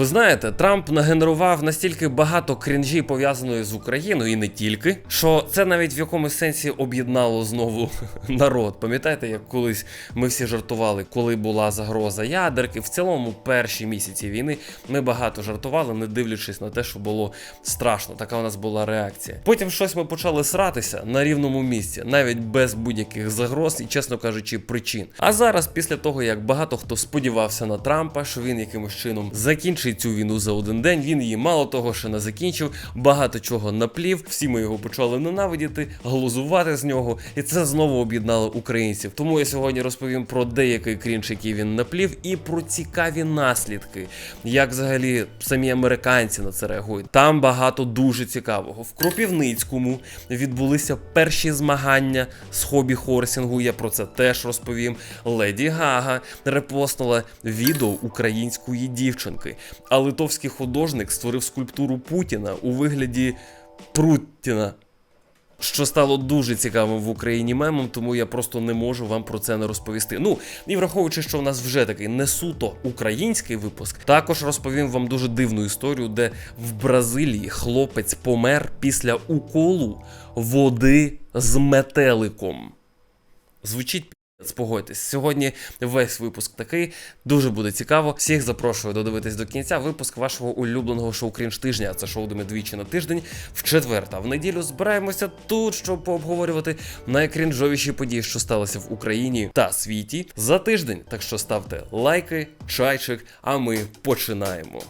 Ви знаєте, Трамп нагенерував настільки багато крінжі пов'язаної з Україною і не тільки, що це навіть в якомусь сенсі об'єднало знову народ. Пам'ятаєте, як колись ми всі жартували, коли була загроза ядерки? В цілому, перші місяці війни, ми багато жартували, не дивлячись на те, що було страшно. Така у нас була реакція. Потім щось ми почали сратися на рівному місці, навіть без будь-яких загроз і, чесно кажучи, причин. А зараз, після того як багато хто сподівався на Трампа, що він якимось чином закінчить завершив цю війну за один день. Він її мало того, що не закінчив, багато чого наплів. Всі ми його почали ненавидіти, глузувати з нього, і це знову об'єднало українців. Тому я сьогодні розповім про деякий крінж, який він наплів, і про цікаві наслідки, як взагалі самі американці на це реагують. Там багато дуже цікавого. В Кропівницькому відбулися перші змагання з хобі хорсінгу. Я про це теж розповім. Леді Гага репостнула відео української дівчинки. А литовський художник створив скульптуру Путіна у вигляді Пруттіна, що стало дуже цікавим в Україні мемом, тому я просто не можу вам про це не розповісти. Ну і враховуючи, що в нас вже такий не суто український випуск, також розповім вам дуже дивну історію, де в Бразилії хлопець помер після уколу води з метеликом. Звучить Спогодьтесь, сьогодні весь випуск такий дуже буде цікаво. Всіх запрошую додивитись до кінця випуск вашого улюбленого шоу крінж тижня. Це шоу де двічі на тиждень в четверта. В неділю збираємося тут, щоб пообговорювати найкрінжовіші події, що сталися в Україні та світі за тиждень. Так що ставте лайки, чайчик, а ми починаємо.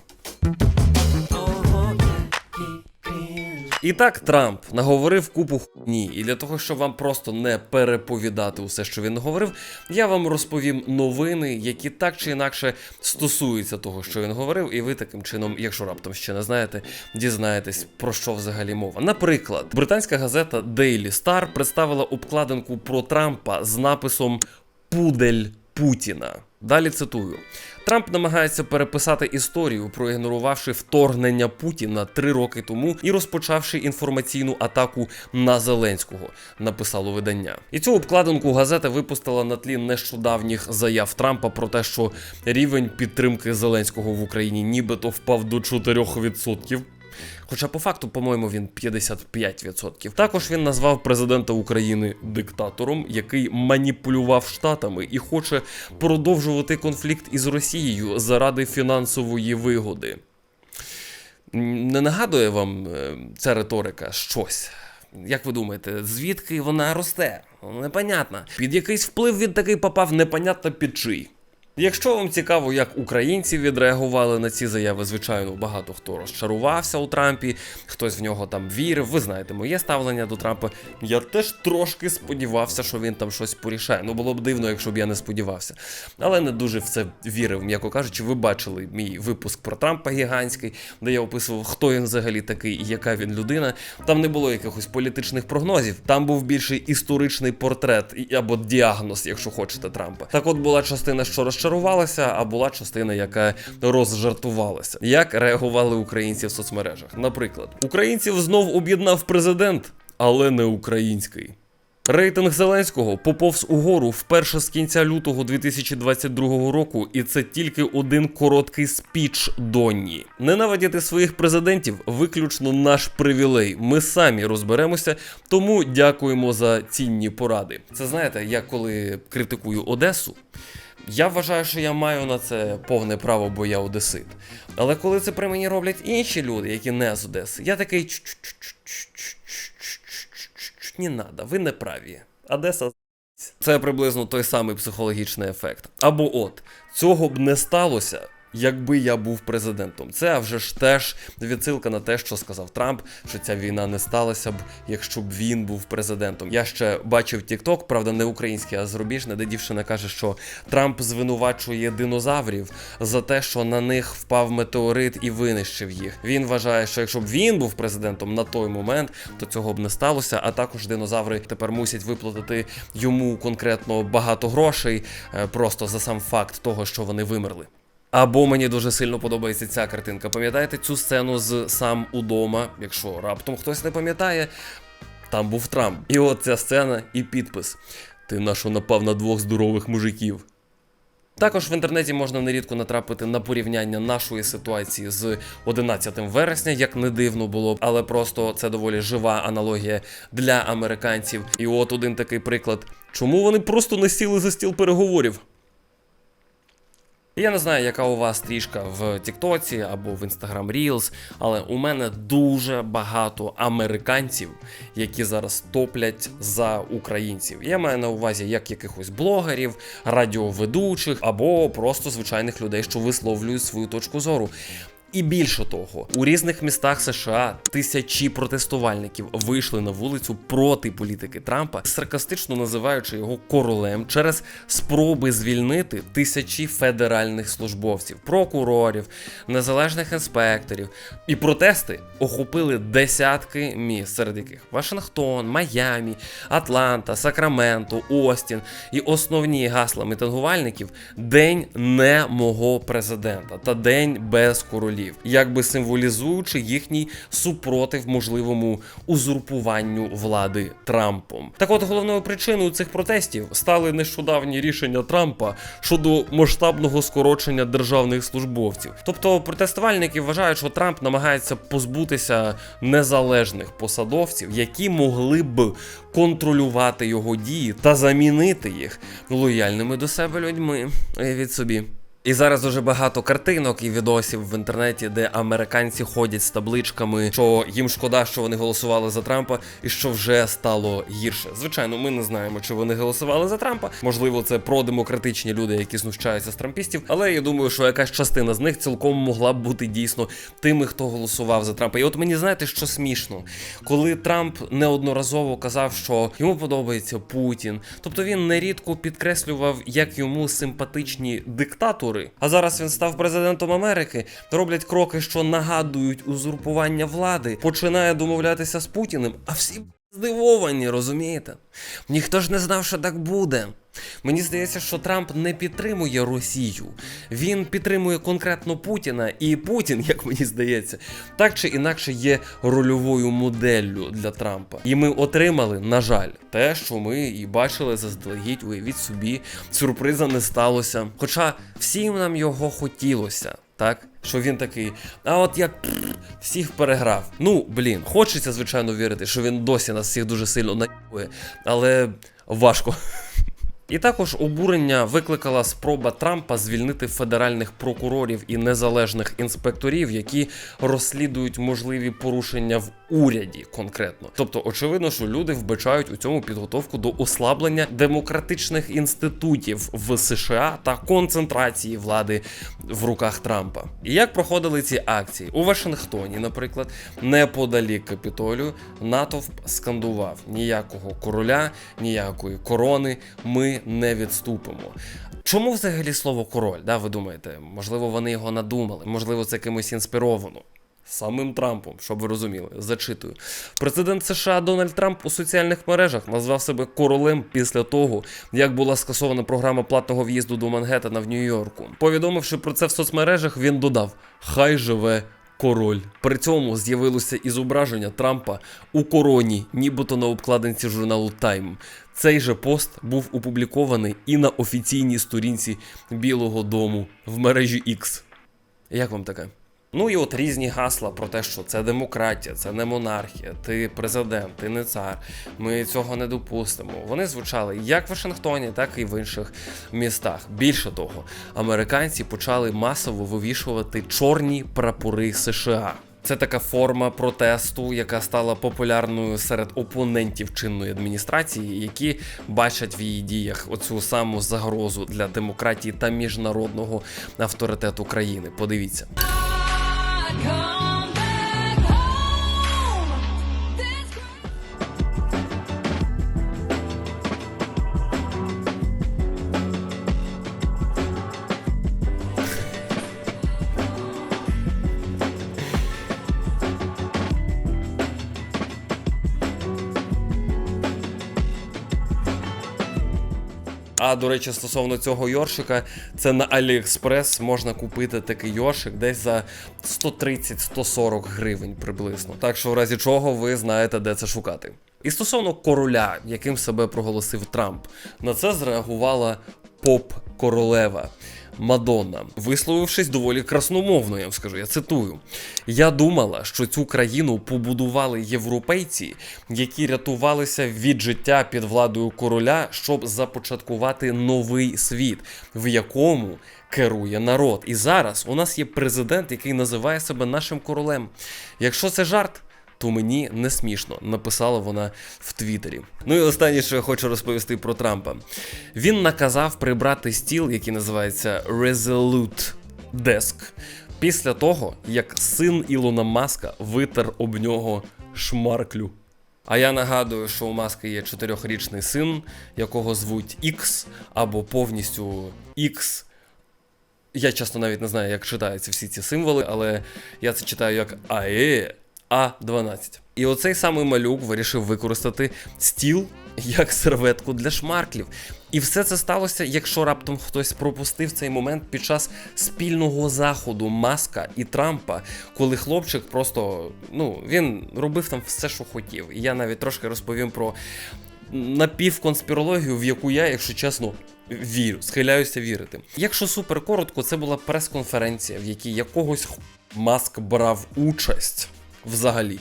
І так Трамп наговорив купу хуйні, і для того, щоб вам просто не переповідати усе, що він говорив, я вам розповім новини, які так чи інакше стосуються того, що він говорив, і ви таким чином, якщо раптом ще не знаєте, дізнаєтесь про що взагалі мова. Наприклад, британська газета Daily Star представила обкладинку про Трампа з написом Пудель Путіна. Далі цитую: Трамп намагається переписати історію, проігнорувавши вторгнення Путіна три роки тому і розпочавши інформаційну атаку на Зеленського, написало видання. І цю обкладинку газета випустила на тлі нещодавніх заяв Трампа про те, що рівень підтримки Зеленського в Україні нібито впав до 4%. Хоча по факту, по-моєму, він 55%. Також він назвав президента України диктатором, який маніпулював штатами і хоче продовжувати конфлікт із Росією заради фінансової вигоди. Не нагадує вам е, ця риторика щось. Як ви думаєте, звідки вона росте? Непонятно. Під якийсь вплив він такий попав, непонятно під чий. Якщо вам цікаво, як українці відреагували на ці заяви, звичайно, багато хто розчарувався у Трампі, хтось в нього там вірив. Ви знаєте, моє ставлення до Трампа. Я теж трошки сподівався, що він там щось порішає. Ну було б дивно, якщо б я не сподівався. Але не дуже в це вірив, м'яко кажучи, ви бачили мій випуск про Трампа гігантський, де я описував, хто він взагалі такий і яка він людина. Там не було якихось політичних прогнозів, там був більший історичний портрет або діагноз, якщо хочете Трампа. Так, от була частина, що розчарувалася, розчарувалася, а була частина, яка розжартувалася. Як реагували українці в соцмережах? Наприклад, українців знов об'єднав президент, але не український. Рейтинг Зеленського поповз угору вперше з кінця лютого 2022 року, і це тільки один короткий спіч Донні. Ненавидіти своїх президентів виключно наш привілей. Ми самі розберемося, тому дякуємо за цінні поради. Це знаєте, я коли критикую Одесу. Я вважаю, що я маю на це повне право, бо я одесит. Але коли це при мені роблять інші люди, які не з Одеси, я такий не надо, ви не праві. Одеса це приблизно той самий психологічний ефект. Або от цього б не сталося, Якби я був президентом, це вже ж теж відсилка на те, що сказав Трамп, що ця війна не сталася б, якщо б він був президентом. Я ще бачив TikTok, правда, не український, а зарубіжний, де дівчина каже, що Трамп звинувачує динозаврів за те, що на них впав метеорит і винищив їх. Він вважає, що якщо б він був президентом на той момент, то цього б не сталося. А також динозаври тепер мусять виплатити йому конкретно багато грошей, е, просто за сам факт того, що вони вимерли. Або мені дуже сильно подобається ця картинка. Пам'ятаєте цю сцену з сам удома? Якщо раптом хтось не пам'ятає, там був Трамп. І от ця сцена і підпис. Ти нащо напав на двох здорових мужиків. Також в інтернеті можна нерідко натрапити на порівняння нашої ситуації з 11 вересня, як не дивно було, але просто це доволі жива аналогія для американців. І от один такий приклад. Чому вони просто не сіли за стіл переговорів? Я не знаю, яка у вас стрічка в Тіктоці або в Instagram Reels, але у мене дуже багато американців, які зараз топлять за українців. Я маю на увазі як якихось блогерів, радіоведучих або просто звичайних людей, що висловлюють свою точку зору. І більше того, у різних містах США тисячі протестувальників вийшли на вулицю проти політики Трампа, саркастично називаючи його королем через спроби звільнити тисячі федеральних службовців, прокурорів, незалежних інспекторів. І протести охопили десятки міст, серед яких Вашингтон, Майамі, Атланта, Сакраменто, Остін. І основні гасла мітингувальників день не мого президента та день без королів, якби символізуючи їхній супротив можливому узурпуванню влади Трампом. Так от головною причиною цих протестів стали нещодавні рішення Трампа щодо масштабного скорочення державних службовців. Тобто протестувальники вважають, що Трамп намагається позбутися незалежних посадовців, які могли б контролювати його дії та замінити їх лояльними до себе людьми. Уявіть собі. І зараз дуже багато картинок і відосів в інтернеті, де американці ходять з табличками, що їм шкода, що вони голосували за Трампа, і що вже стало гірше. Звичайно, ми не знаємо, чи вони голосували за Трампа. Можливо, це продемократичні люди, які знущаються з трампістів. Але я думаю, що якась частина з них цілком могла б бути дійсно тими, хто голосував за Трампа. І от мені знаєте, що смішно, коли Трамп неодноразово казав, що йому подобається Путін, тобто він нерідко підкреслював, як йому симпатичні диктатори. А зараз він став президентом Америки, роблять кроки, що нагадують узурпування влади, починає домовлятися з Путіним, а всі здивовані, розумієте? Ніхто ж не знав, що так буде. Мені здається, що Трамп не підтримує Росію. Він підтримує конкретно Путіна, і Путін, як мені здається, так чи інакше є рольовою моделлю для Трампа. І ми отримали, на жаль, те, що ми і бачили заздалегідь, уявіть собі, сюрприза не сталося. Хоча всім нам його хотілося. Так, що він такий, а от як всіх переграв. Ну, блін, хочеться, звичайно, вірити, що він досі нас всіх дуже сильно наїбує, але важко. І також обурення викликала спроба Трампа звільнити федеральних прокурорів і незалежних інспекторів, які розслідують можливі порушення в уряді конкретно. Тобто, очевидно, що люди вбачають у цьому підготовку до ослаблення демократичних інститутів в США та концентрації влади в руках Трампа. І як проходили ці акції у Вашингтоні, наприклад, неподалік Капітолію, натовп скандував ніякого короля, ніякої корони. Ми не відступимо. Чому взагалі слово король? Да, ви думаєте? Можливо, вони його надумали, можливо, це кимось інспіровано. Самим Трампом, щоб ви розуміли, зачитую. Президент США Дональд Трамп у соціальних мережах назвав себе королем після того, як була скасована програма платного в'їзду до Мангеттена в Нью-Йорку. Повідомивши про це в соцмережах, він додав: Хай живе король. При цьому з'явилося і зображення Трампа у короні, нібито на обкладинці журналу Time. Цей же пост був опублікований і на офіційній сторінці Білого Дому в мережі X. Як вам таке? Ну і от різні гасла про те, що це демократія, це не монархія, ти президент, ти не цар. Ми цього не допустимо. Вони звучали як в Вашингтоні, так і в інших містах. Більше того, американці почали масово вивішувати чорні прапори США. Це така форма протесту, яка стала популярною серед опонентів чинної адміністрації, які бачать в її діях оцю саму загрозу для демократії та міжнародного авторитету країни. Подивіться. Come до речі, стосовно цього йоршика, це на AliExpress можна купити такий йоршик десь за 130-140 гривень приблизно. Так що, в разі чого, ви знаєте, де це шукати. І стосовно короля, яким себе проголосив Трамп, на це зреагувала поп-королева. Мадонна, висловившись доволі красномовно, я вам скажу, я цитую: Я думала, що цю країну побудували європейці, які рятувалися від життя під владою короля, щоб започаткувати новий світ, в якому керує народ. І зараз у нас є президент, який називає себе нашим королем. Якщо це жарт, то мені не смішно, написала вона в Твіттері. Ну і останнє, що я хочу розповісти про Трампа. Він наказав прибрати стіл, який називається Resolute Desk, після того, як син Ілона Маска витер об нього шмарклю. А я нагадую, що у Маска є чотирьохрічний син, якого звуть X, або повністю X. Я часто навіть не знаю, як читаються всі ці символи, але я це читаю як АЕ А12. І оцей самий малюк вирішив використати стіл як серветку для шмарклів. І все це сталося, якщо раптом хтось пропустив цей момент під час спільного заходу Маска і Трампа, коли хлопчик просто ну він робив там все, що хотів. І я навіть трошки розповім про напівконспірологію, в яку я, якщо чесно, вірю, схиляюся вірити. Якщо супер коротко, це була прес-конференція, в якій якогось Маск брав участь взагалі.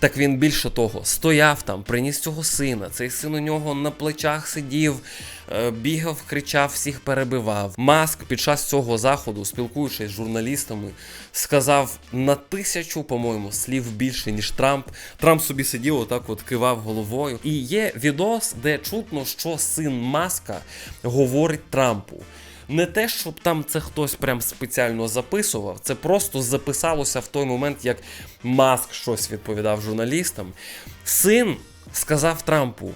Так він більше того, стояв там, приніс цього сина. Цей син у нього на плечах сидів, е, бігав, кричав, всіх перебивав. Маск під час цього заходу, спілкуючись з журналістами, сказав на тисячу, по-моєму, слів більше, ніж Трамп. Трамп собі сидів, отак от кивав головою. І є відос, де чутно, що син Маска говорить Трампу. Не те, щоб там це хтось прям спеціально записував, це просто записалося в той момент, як Маск щось відповідав журналістам. Син сказав Трампу: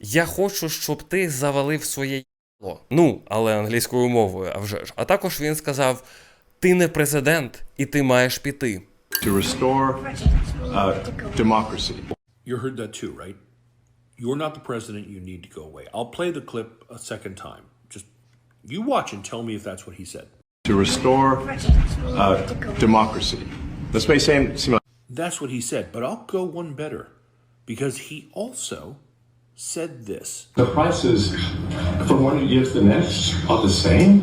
Я хочу, щоб ти завалив своє їбло. Ну, але англійською мовою, а вже ж. А також він сказав: Ти не президент, і ти маєш піти. to restore uh, democracy. You heard that too, right? You're not the president. You need to go away. I'll play the clip a second time. Just you watch and tell me if that's what he said. To restore uh, democracy. This may seem, seem like That's what he said, but I'll go one better because he also said this. The prices from one year to the next are the same,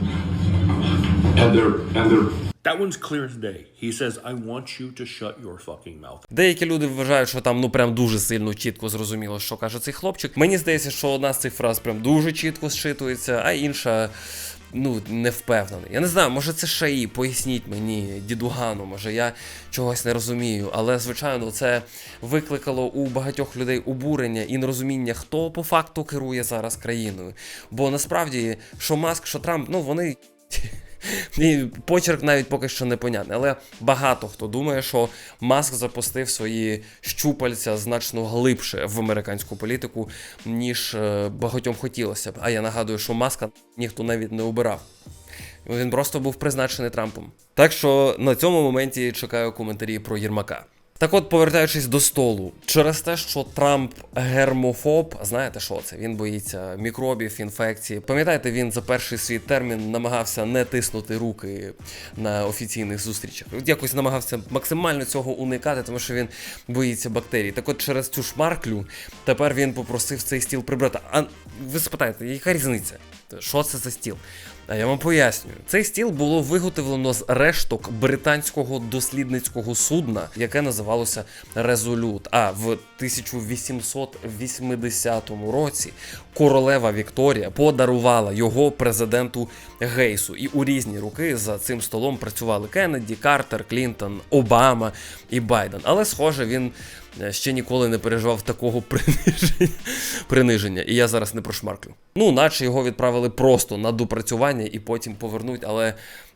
and they're and they're That one's clear as day. He says, I want you to shut your fucking mouth. Деякі люди вважають, що там ну прям дуже сильно чітко зрозуміло, що каже цей хлопчик. Мені здається, що одна з цих фраз прям дуже чітко зчитується, а інша. Ну, не впевнений. Я не знаю, може це шаї, поясніть мені, дідугану, може я чогось не розумію. Але, звичайно, це викликало у багатьох людей обурення і нерозуміння, хто по факту керує зараз країною. Бо насправді, що Маск, що Трамп, ну вони і почерк навіть поки що непонятний, але багато хто думає, що Маск запустив свої щупальця значно глибше в американську політику, ніж е, багатьом хотілося б. А я нагадую, що Маска ніхто навіть не обирав. Він просто був призначений Трампом. Так що на цьому моменті чекаю коментарі про Єрмака. Так от, повертаючись до столу, через те, що Трамп гермофоб, знаєте що це? Він боїться мікробів, інфекцій. Пам'ятаєте, він за перший свій термін намагався не тиснути руки на офіційних зустрічах. Якось намагався максимально цього уникати, тому що він боїться бактерій. Так от через цю шмарклю тепер він попросив цей стіл прибрати. А ви спитаєте, яка різниця? Що це за стіл? А я вам пояснюю, цей стіл було виготовлено з решток британського дослідницького судна, яке називалося Резолют. А в 1880 році королева Вікторія подарувала його президенту Гейсу. І у різні роки за цим столом працювали Кеннеді, Картер, Клінтон, Обама і Байден. Але, схоже, він е, ще ніколи не переживав такого приниження. приниження. І я зараз не прошмарклю. Ну, наче його відправили просто на допрацювання і потім повернуть, але.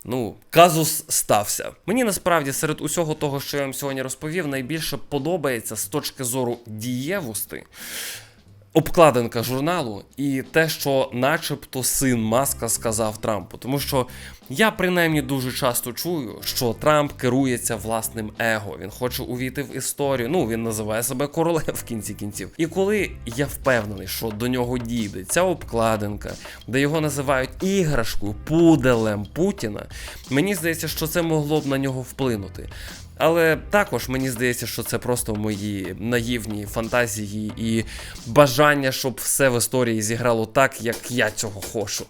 Ну, казус стався. Мені насправді серед усього того, що я вам сьогодні розповів, найбільше подобається з точки зору дієвості обкладинка журналу і те, що начебто син Маска сказав Трампу. Тому що я принаймні дуже часто чую, що Трамп керується власним его. Він хоче увійти в історію. Ну він називає себе королем в кінці кінців. І коли я впевнений, що до нього дійде ця обкладинка, де його називають іграшкою, пуделем Путіна, мені здається, що це могло б на нього вплинути. Але також мені здається, що це просто мої наївні фантазії і бажання, щоб все в історії зіграло так, як я цього хочу.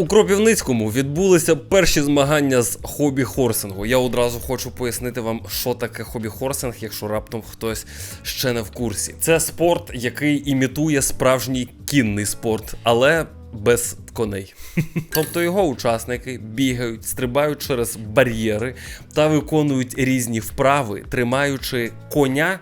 У Кропівницькому відбулися перші змагання з хобі-хорсингу. Я одразу хочу пояснити вам, що таке хобі-хорсинг, якщо раптом хтось ще не в курсі. Це спорт, який імітує справжній кінний спорт, але без коней. Тобто його учасники бігають, стрибають через бар'єри та виконують різні вправи, тримаючи коня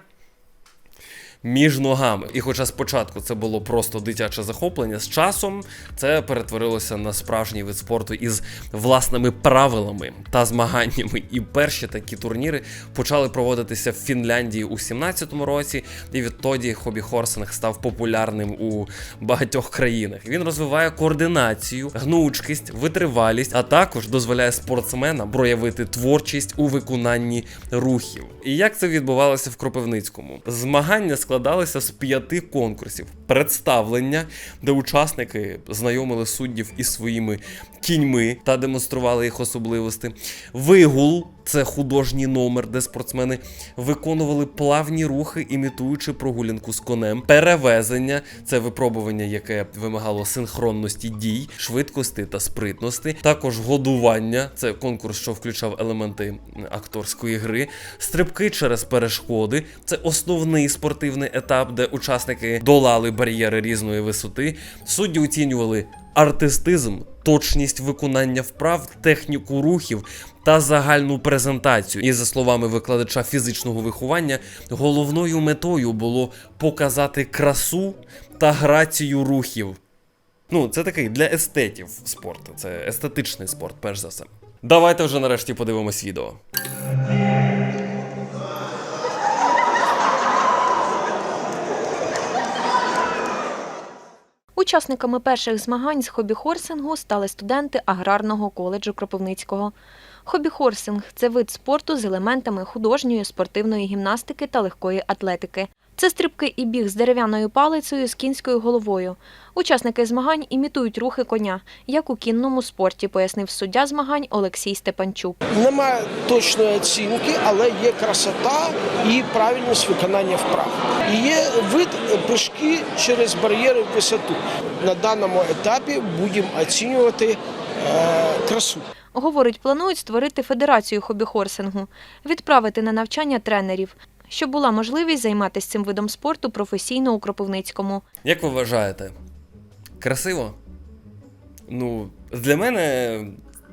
між ногами. І хоча спочатку це було просто дитяче захоплення, з часом це перетворилося на справжній вид спорту із власними правилами та змаганнями. І перші такі турніри почали проводитися в Фінляндії у 17-му році, і відтоді хобі-хорсинг став популярним у багатьох країнах. Він розвиває координацію, гнучкість, витривалість, а також дозволяє спортсменам проявити творчість у виконанні рухів. І як це відбувалося в Кропивницькому? Змагання складалися з п'яти конкурсів: представлення, де учасники знайомили суддів із своїми кіньми та демонстрували їх особливості. Вигул це художній номер, де спортсмени виконували плавні рухи, імітуючи прогулянку з конем. Перевезення це випробування, яке вимагало синхронності дій, швидкості та спритності. Також годування це конкурс, що включав елементи акторської гри. Стрибки через перешкоди це основний спортивний етап, де учасники долали бар'єри різної висоти. Судді оцінювали артистизм, точність виконання вправ, техніку рухів та загальну презентацію. І за словами викладача фізичного виховання, головною метою було показати красу та грацію рухів. Ну, це такий для естетів спорт. Це естетичний спорт, перш за все. Давайте вже нарешті подивимось відео. Учасниками перших змагань з хобі-хорсингу стали студенти аграрного коледжу Кропивницького. Хобі-хорсинг – це вид спорту з елементами художньої, спортивної гімнастики та легкої атлетики. Це стрибки і біг з дерев'яною палицею з кінською головою. Учасники змагань імітують рухи коня, як у кінному спорті, пояснив суддя змагань Олексій Степанчук. Немає точної оцінки, але є красота і правильність виконання вправ. І є вид прыжки через бар'єри в висоту. На даному етапі будемо оцінювати е, красу. Говорить, планують створити федерацію хобі-хорсингу, відправити на навчання тренерів, щоб була можливість займатися цим видом спорту професійно у Кропивницькому. Як ви вважаєте? Красиво? Ну, для мене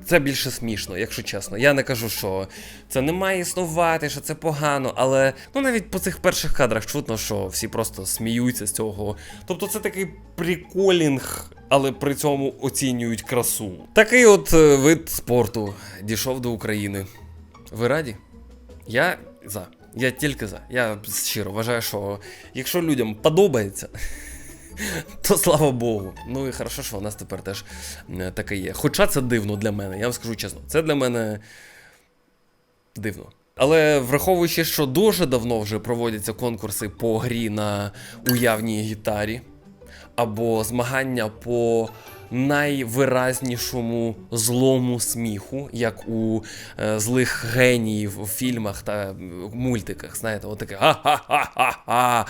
це більше смішно, якщо чесно. Я не кажу, що це не має існувати, що це погано, але ну навіть по цих перших кадрах чутно, що всі просто сміються з цього. Тобто це такий приколінг, але при цьому оцінюють красу. Такий от е, вид спорту дійшов до України. Ви раді? Я за. Я тільки за. Я щиро вважаю, що якщо людям подобається, то слава Богу. Ну і хорошо, що у нас тепер теж е, таке є. Хоча це дивно для мене, я вам скажу чесно, це для мене дивно. Але враховуючи, що дуже давно вже проводяться конкурси по грі на уявній гітарі, або змагання по найвиразнішому злому сміху, як у е, злих геніїв у фільмах та мультиках. Знаєте, отаке ха-ха-ха-ха-ха.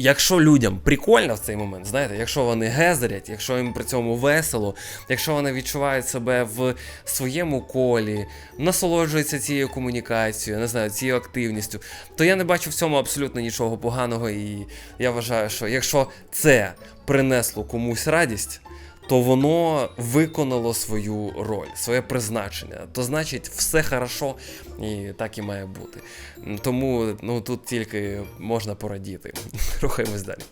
Якщо людям прикольно в цей момент, знаєте, якщо вони гезерять, якщо їм при цьому весело, якщо вони відчувають себе в своєму колі, насолоджуються цією комунікацією, не знаю, цією активністю, то я не бачу в цьому абсолютно нічого поганого. І я вважаю, що якщо це принесло комусь радість, то воно виконало свою роль, своє призначення. То значить, все хорошо і так і має бути. Тому ну тут тільки можна порадіти. Рухаємось далі.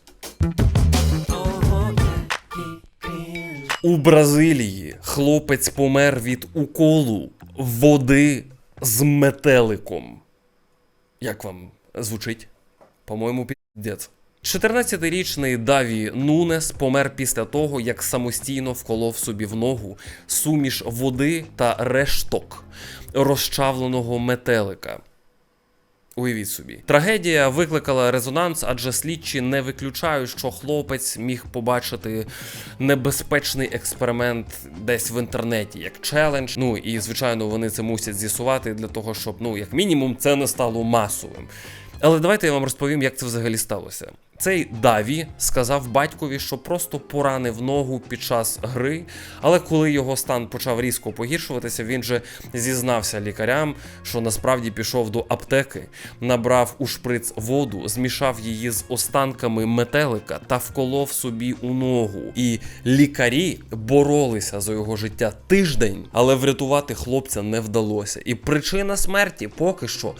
У Бразилії хлопець помер від уколу води з метеликом. Як вам звучить? По-моєму, піздець. 14-річний Даві Нунес помер після того, як самостійно вколов собі в ногу суміш води та решток розчавленого метелика. Уявіть собі, трагедія викликала резонанс, адже слідчі не виключають, що хлопець міг побачити небезпечний експеримент десь в інтернеті, як челендж. Ну і звичайно, вони це мусять з'ясувати для того, щоб ну як мінімум це не стало масовим. Але давайте я вам розповім, як це взагалі сталося. Цей Даві сказав батькові, що просто поранив ногу під час гри, але коли його стан почав різко погіршуватися, він же зізнався лікарям, що насправді пішов до аптеки, набрав у шприц воду, змішав її з останками метелика та вколов собі у ногу. І лікарі боролися за його життя тиждень, але врятувати хлопця не вдалося. І причина смерті поки що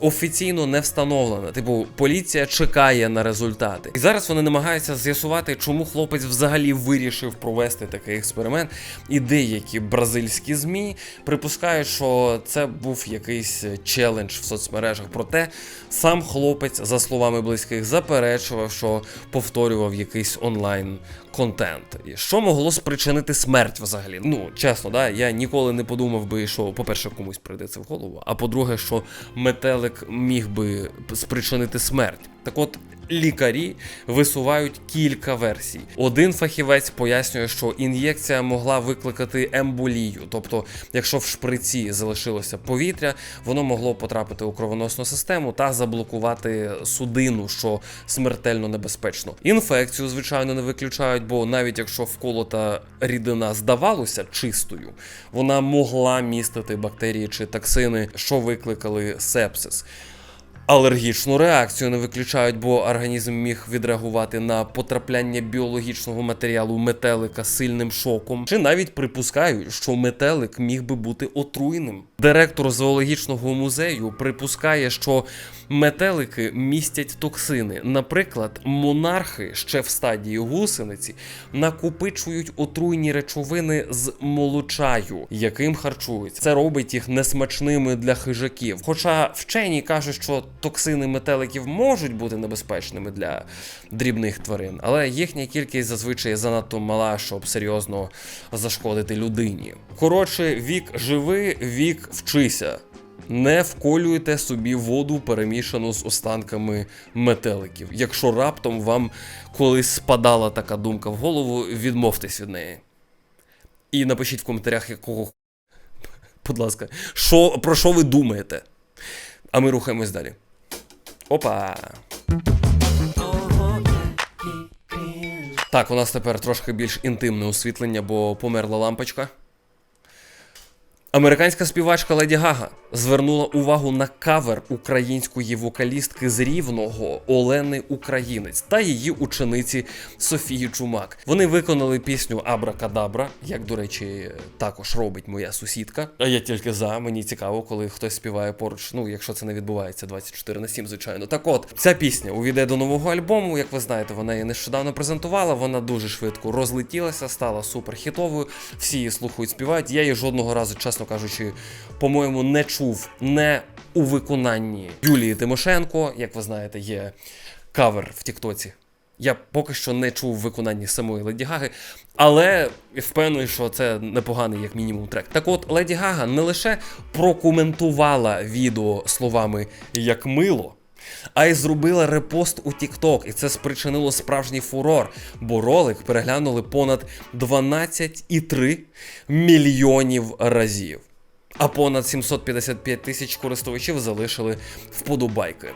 офіційно не встановлена. Типу, поліція чекає на результати. І зараз вони намагаються з'ясувати, чому хлопець взагалі вирішив провести такий експеримент. І деякі бразильські змі припускають, що це був якийсь челендж в соцмережах. Проте сам хлопець, за словами близьких, заперечував, що повторював якийсь онлайн. Контент, І що могло спричинити смерть взагалі? Ну чесно, да, я ніколи не подумав би, що, по-перше, комусь прийде це в голову, а по-друге, що метелик міг би спричинити смерть. Так от лікарі висувають кілька версій. Один фахівець пояснює, що ін'єкція могла викликати емболію, тобто, якщо в шприці залишилося повітря, воно могло потрапити у кровоносну систему та заблокувати судину, що смертельно небезпечно. Інфекцію, звичайно, не виключають, бо навіть якщо вколота рідина здавалося чистою, вона могла містити бактерії чи токсини, що викликали сепсис. Алергічну реакцію не виключають, бо організм міг відреагувати на потрапляння біологічного матеріалу метелика сильним шоком, чи навіть припускають, що метелик міг би бути отруйним. Директор зоологічного музею припускає, що метелики містять токсини. Наприклад, монархи ще в стадії гусениці накопичують отруйні речовини з молочаю, яким харчуються. Це робить їх несмачними для хижаків. Хоча вчені кажуть, що токсини метеликів можуть бути небезпечними для дрібних тварин, але їхня кількість зазвичай занадто мала, щоб серйозно зашкодити людині. Коротше, вік живи, вік вчися. Не вколюйте собі воду, перемішану з останками метеликів. Якщо раптом вам колись спадала така думка в голову, відмовтесь від неї. І напишіть в коментарях, якого. Будь ласка, що, про що ви думаєте? А ми рухаємось далі. Опа! Так, у нас тепер трошки більш інтимне освітлення, бо померла лампочка. Американська співачка Леді Гага звернула увагу на кавер української вокалістки з рівного Олени Українець та її учениці Софії Чумак. Вони виконали пісню Абракадабра, як до речі, також робить моя сусідка. А я тільки за мені цікаво, коли хтось співає поруч. Ну, якщо це не відбувається 24 на 7, звичайно. Так от ця пісня увійде до нового альбому. Як ви знаєте, вона її нещодавно презентувала. Вона дуже швидко розлетілася, стала суперхітовою. Всі її слухають, співають. Я її жодного разу, чесно кажучи, по-моєму, не чув не у виконанні Юлії Тимошенко. Як ви знаєте, є кавер в Тіктоці. Я поки що не чув виконанні самої Леді Гаги, але впевнений, що це непоганий, як мінімум, трек. Так от, Леді Гага не лише прокоментувала відео словами як мило. А й зробила репост у TikTok, і це спричинило справжній фурор, бо ролик переглянули понад 12,3 мільйонів разів. А понад 755 тисяч користувачів залишили вподобайки.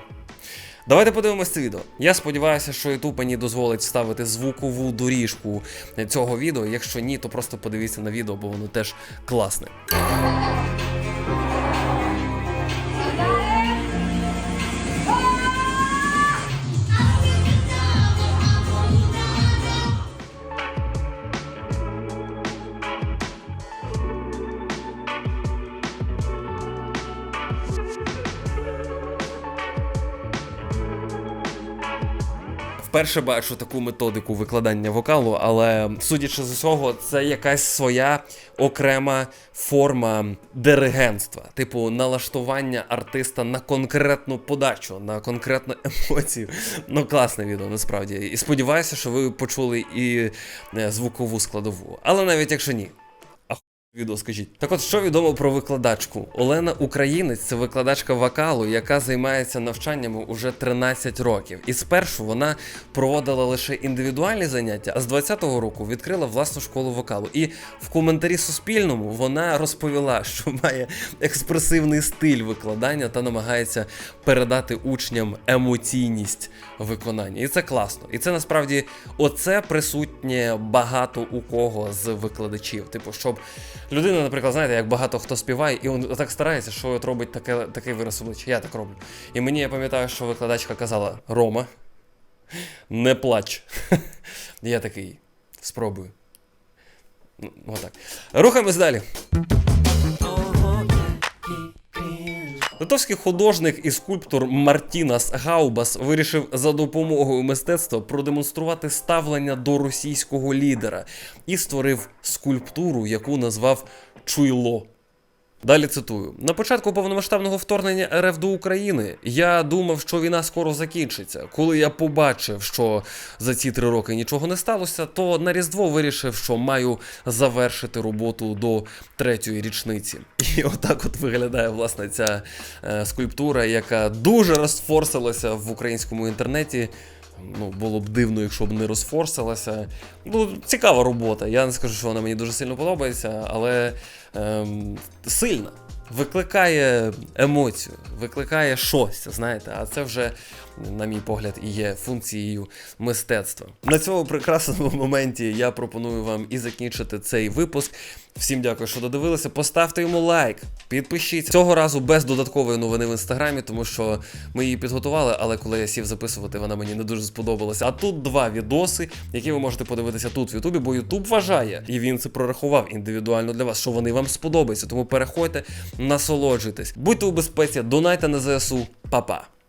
Давайте подивимось це відео. Я сподіваюся, що YouTube мені дозволить ставити звукову доріжку цього відео. Якщо ні, то просто подивіться на відео, бо воно теж класне. Вперше бачу таку методику викладання вокалу, але судячи з усього, це якась своя окрема форма диригентства, типу налаштування артиста на конкретну подачу, на конкретну емоцію. Ну, класне відео, насправді. І сподіваюся, що ви почули і е, звукову складову. Але навіть якщо ні, Відео скажіть. Так от що відомо про викладачку? Олена Українець це викладачка вокалу, яка займається навчаннями уже 13 років. І спершу вона проводила лише індивідуальні заняття, а з 20-го року відкрила власну школу вокалу. І в коментарі Суспільному вона розповіла, що має експресивний стиль викладання та намагається передати учням емоційність виконання. І це класно. І це насправді оце присутнє багато у кого з викладачів. Типу, щоб людина, наприклад, знаєте, як багато хто співає, і він так старається, що от робить таке, такий вираз обличчя. Я так роблю. І мені я пам'ятаю, що викладачка казала: Рома, не плач. Я такий спробую. Ну, Отак. Рухаємось далі. Литовський художник і скульптор Мартінас Гаубас вирішив за допомогою мистецтва продемонструвати ставлення до російського лідера і створив скульптуру, яку назвав Чуйло. Далі цитую: на початку повномасштабного вторгнення РФ до України я думав, що війна скоро закінчиться. Коли я побачив, що за ці три роки нічого не сталося, то на Різдво вирішив, що маю завершити роботу до третьої річниці. І отак от виглядає власне ця е, скульптура, яка дуже розфорсилася в українському інтернеті. Ну, було б дивно, якщо б не розфорсилася. Ну, цікава робота. Я не скажу, що вона мені дуже сильно подобається, але ем, сильна. Викликає емоцію, викликає щось, знаєте, а це вже, на мій погляд, і є функцією мистецтва. На цьому прекрасному моменті я пропоную вам і закінчити цей випуск. Всім дякую, що додивилися. Поставте йому лайк, підпишіться. Цього разу без додаткової новини в інстаграмі, тому що ми її підготували, але коли я сів записувати, вона мені не дуже сподобалася. А тут два відоси, які ви можете подивитися тут в Ютубі, бо Ютуб вважає, і він це прорахував індивідуально для вас, що вони вам сподобаються. Тому переходьте, насолоджуйтесь, будьте у безпеці, донайте на ЗСУ, Па-па!